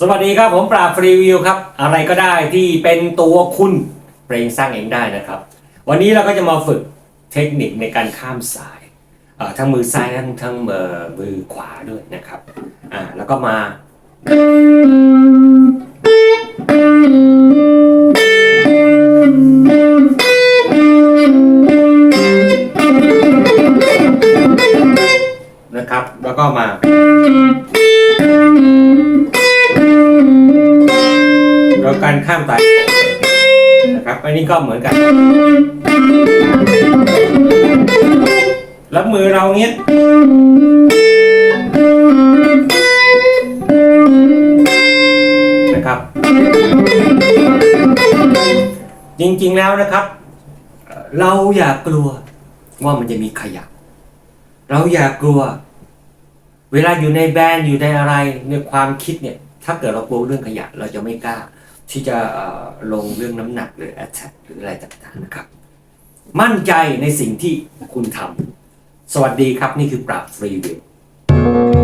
สวัสดีครับผมปราบฟรีวิวครับ อะไรก็ได้ที่เป็นตัวคุณเพลงสร้างเองได้นะครับ วันนี้เราก็จะมาฝึกเทคนิคในการข้ามสายทั้งมือซ้ายทั้งทั้งมือมือขวาด้วยนะครับอ่าแล้วก็มานะครับ แล้วก็มา การข้ามสายนะครับ อันนี้ก็เหมือนกันแล้วมือเราเนี้ยนะครับ จริงๆแล้วนะครับเอ่อเราอย่ากลัวว่ามันจะมีขยะ เราอย่ากลัว เวลาอยู่ในแบรนด์อยู่ในอะไรในความคิดเนี่ย ถ้าเกิดเรากลัวเรื่องขยะ เราจะไม่กล้า ที่จะลงเรื่องน้ำหนักหรือแอทแทกหรืออะไรต่างๆนะครับ มั่นใจในสิ่งที่คุณทำสวัสดีครับนี่คือปราบฟรีวิว